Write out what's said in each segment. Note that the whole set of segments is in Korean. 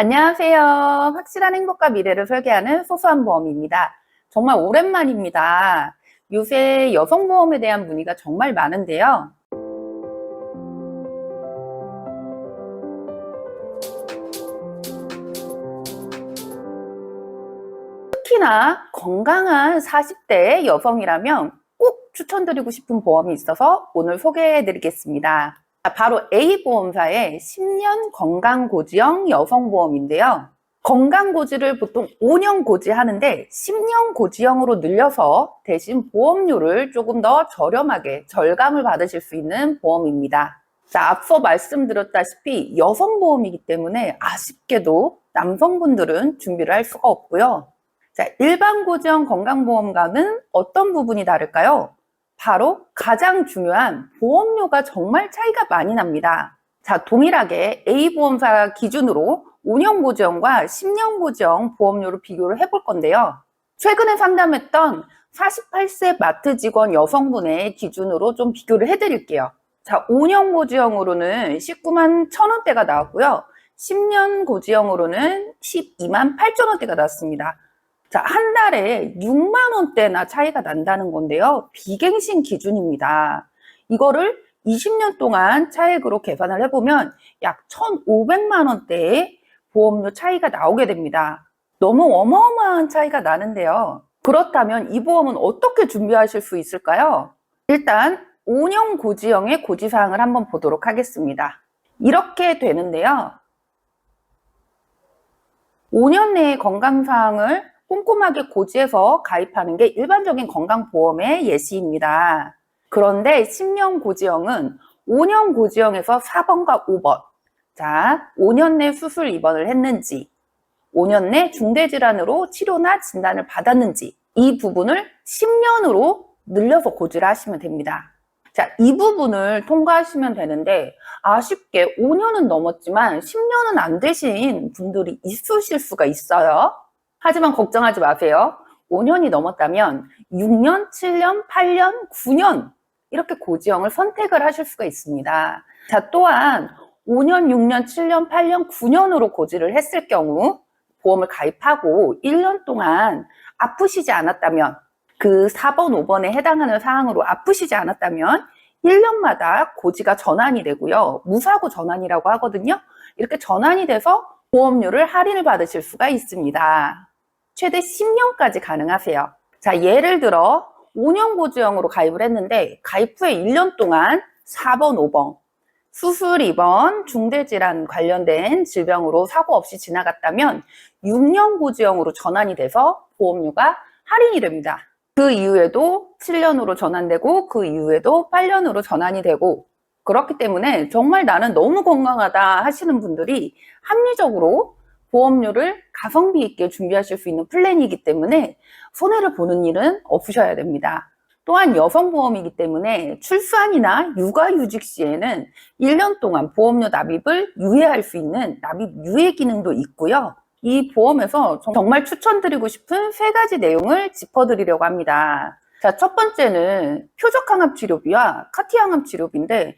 안녕하세요. 확실한 행복과 미래를 설계하는 소소한 보험입니다. 정말 오랜만입니다. 요새 여성보험에 대한 문의가 정말 많은데요. 특히나 건강한 40대 여성이라면 꼭 추천드리고 싶은 보험이 있어서 오늘 소개해 드리겠습니다. 바로 A보험사의 10년 건강고지형 여성보험인데요. 건강고지를 보통 5년 고지하는데 10년 고지형으로 늘려서 대신 보험료를 조금 더 저렴하게 절감을 받으실 수 있는 보험입니다. 자, 앞서 말씀드렸다시피 여성보험이기 때문에 아쉽게도 남성분들은 준비를 할 수가 없고요. 자, 일반 고지형 건강보험과는 어떤 부분이 다를까요? 바로 가장 중요한 보험료가 정말 차이가 많이 납니다. 자, 동일하게 A보험사 기준으로 5년 고지형과 10년 고지형 보험료를 비교를 해볼 건데요. 최근에 상담했던 48세 마트 직원 여성분의 기준으로 좀 비교를 해드릴게요. 자, 5년 고지형으로는 19만 1천원대가 나왔고요. 10년 고지형으로는 12만 8천원대가 나왔습니다. 자, 한 달에 6만 원대나 차이가 난다는 건데요. 비갱신 기준입니다. 이거를 20년 동안 차액으로 계산을 해보면 약 1,500만 원대의 보험료 차이가 나오게 됩니다. 너무 어마어마한 차이가 나는데요. 그렇다면 이 보험은 어떻게 준비하실 수 있을까요? 일단 5년 고지형의 고지사항을 한번 보도록 하겠습니다. 이렇게 되는데요. 5년 내의 건강사항을 꼼꼼하게 고지해서 가입하는 게 일반적인 건강보험의 예시입니다. 그런데 10년 고지형은 5년 고지형에서 4번과 5번. 자, 5년 내 수술 입원을 했는지, 5년 내 중대질환으로 치료나 진단을 받았는지, 이 부분을 10년으로 늘려서 고지를 하시면 됩니다. 자, 이 부분을 통과하시면 되는데, 아쉽게 5년은 넘었지만 10년은 안 되신 분들이 있으실 수가 있어요. 하지만 걱정하지 마세요. 5년이 넘었다면 6년, 7년, 8년, 9년 이렇게 고지형을 선택을 하실 수가 있습니다. 자, 또한 5년, 6년, 7년, 8년, 9년으로 고지를 했을 경우 보험을 가입하고 1년 동안 아프시지 않았다면 그 4번, 5번에 해당하는 사항으로 아프시지 않았다면 1년마다 고지가 전환이 되고요. 무사고 전환이라고 하거든요. 이렇게 전환이 돼서 보험료를 할인을 받으실 수가 있습니다. 최대 10년까지 가능하세요. 자, 예를 들어 5년 고지형으로 가입을 했는데 가입 후에 1년 동안 4번, 5번 수술 입원, 중대질환 관련된 질병으로 사고 없이 지나갔다면 6년 고지형으로 전환이 돼서 보험료가 할인이 됩니다. 그 이후에도 7년으로 전환되고 그 이후에도 8년으로 전환이 되고 그렇기 때문에 정말 나는 너무 건강하다 하시는 분들이 합리적으로 보험료를 가성비 있게 준비하실 수 있는 플랜이기 때문에 손해를 보는 일은 없으셔야 됩니다. 또한 여성보험이기 때문에 출산이나 육아휴직 시에는 1년 동안 보험료 납입을 유예할 수 있는 납입 유예 기능도 있고요. 이 보험에서 정말 추천드리고 싶은 세 가지 내용을 짚어드리려고 합니다. 자, 첫 번째는 표적항암 치료비와 카티항암 치료비인데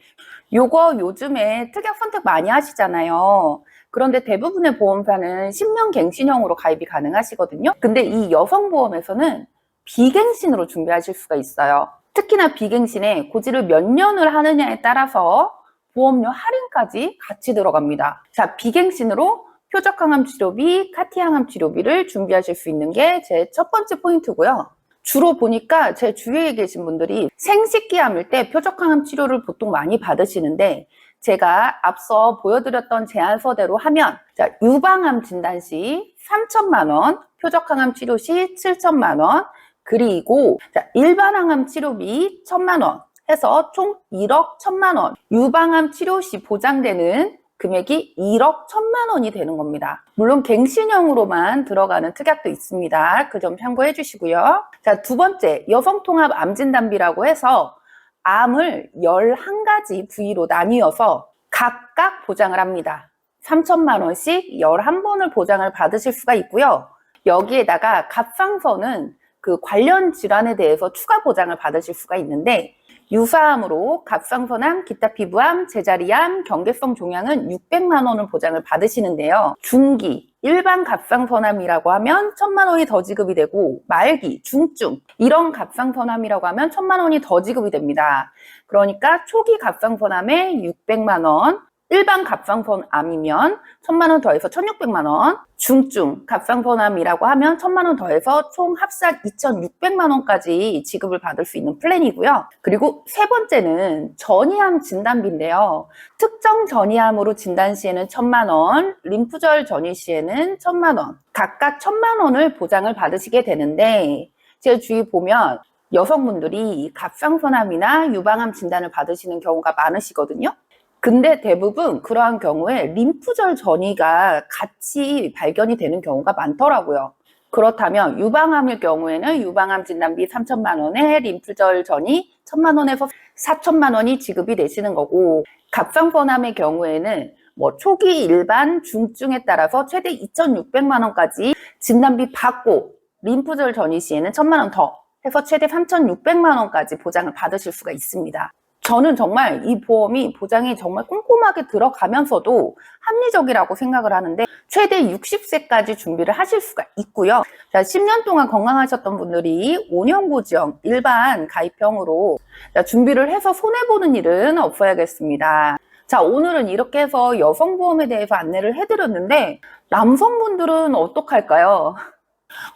요거 요즘에 특약 선택 많이 하시잖아요. 그런데 대부분의 보험사는 10년 갱신형으로 가입이 가능하시거든요. 근데 이 여성보험에서는 비갱신으로 준비하실 수가 있어요. 특히나 비갱신에 고지를 몇 년을 하느냐에 따라서 보험료 할인까지 같이 들어갑니다. 자, 비갱신으로 표적항암 치료비, 카티항암 치료비를 준비하실 수 있는 게 제 첫 번째 포인트고요. 주로 보니까 제 주위에 계신 분들이 생식기암일 때 표적항암 치료를 보통 많이 받으시는데 제가 앞서 보여드렸던 제안서대로 하면 자, 유방암 진단 시 3천만 원, 표적항암 치료 시 7천만 원, 그리고 자, 일반 항암 치료비 1천만 원 해서 총 1억 1천만 원. 유방암 치료 시 보장되는 금액이 1억 1천만 원이 되는 겁니다. 물론 갱신형으로만 들어가는 특약도 있습니다. 그 점 참고해 주시고요. 자, 두 번째, 여성통합 암진단비라고 해서 암을 11가지 부위로 나뉘어서 각각 보장을 합니다. 3천만 원씩 11번을 보장을 받으실 수가 있고요. 여기에다가 갑상선은 그 관련 질환에 대해서 추가 보장을 받으실 수가 있는데 유사암으로 갑상선암, 기타 피부암, 제자리암, 경계성 종양은 600만 원을 보장을 받으시는데요. 중기, 일반 갑상선암이라고 하면 1000만 원이 더 지급이 되고 말기, 중증 이런 갑상선암이라고 하면 1000만 원이 더 지급이 됩니다. 그러니까 초기 갑상선암에 600만 원, 일반 갑상선암이면 1000만 원 더해서 1600만 원, 중증 갑상선암이라고 하면 1000만 원 더해서 총 합산 2600만 원까지 지급을 받을 수 있는 플랜이고요. 그리고 세 번째는 전이암 진단비인데요. 특정 전이암으로 진단 시에는 1000만 원, 림프절 전이 시에는 1000만 원, 각각 1000만 원을 보장을 받으시게 되는데 제 주위 보면 여성분들이 갑상선암이나 유방암 진단을 받으시는 경우가 많으시거든요. 근데 대부분 그러한 경우에 림프절 전이가 같이 발견이 되는 경우가 많더라고요. 그렇다면 유방암일 경우에는 유방암 진단비 3천만 원에 림프절 전이 1천만 원에서 4천만 원이 지급이 되시는 거고 갑상선암의 경우에는 뭐 초기 일반 중증에 따라서 최대 2,600만 원까지 진단비 받고 림프절 전이 시에는 1천만 원 더 해서 최대 3,600만 원까지 보장을 받으실 수가 있습니다. 저는 정말 이 보험이 보장이 정말 꼼꼼하게 들어가면서도 합리적이라고 생각을 하는데 최대 60세까지 준비를 하실 수가 있고요. 자, 10년 동안 건강하셨던 분들이 5년 고지형 일반 가입형으로 자, 준비를 해서 손해보는 일은 없어야겠습니다. 자, 오늘은 이렇게 해서 여성보험에 대해서 안내를 해드렸는데 남성분들은 어떡할까요?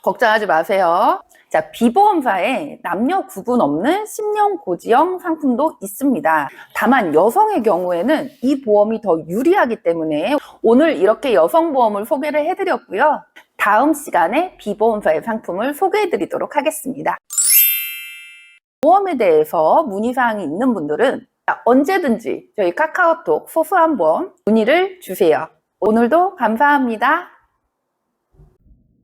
걱정하지 마세요. 자, 비보험사에 남녀 구분 없는 10년 고지형 상품도 있습니다. 다만 여성의 경우에는 이 보험이 더 유리하기 때문에 오늘 이렇게 여성 보험을 소개를 해드렸고요. 다음 시간에 비보험사의 상품을 소개해 드리도록 하겠습니다. 보험에 대해서 문의사항이 있는 분들은 언제든지 저희 카카오톡 소소한 보험 문의를 주세요. 오늘도 감사합니다.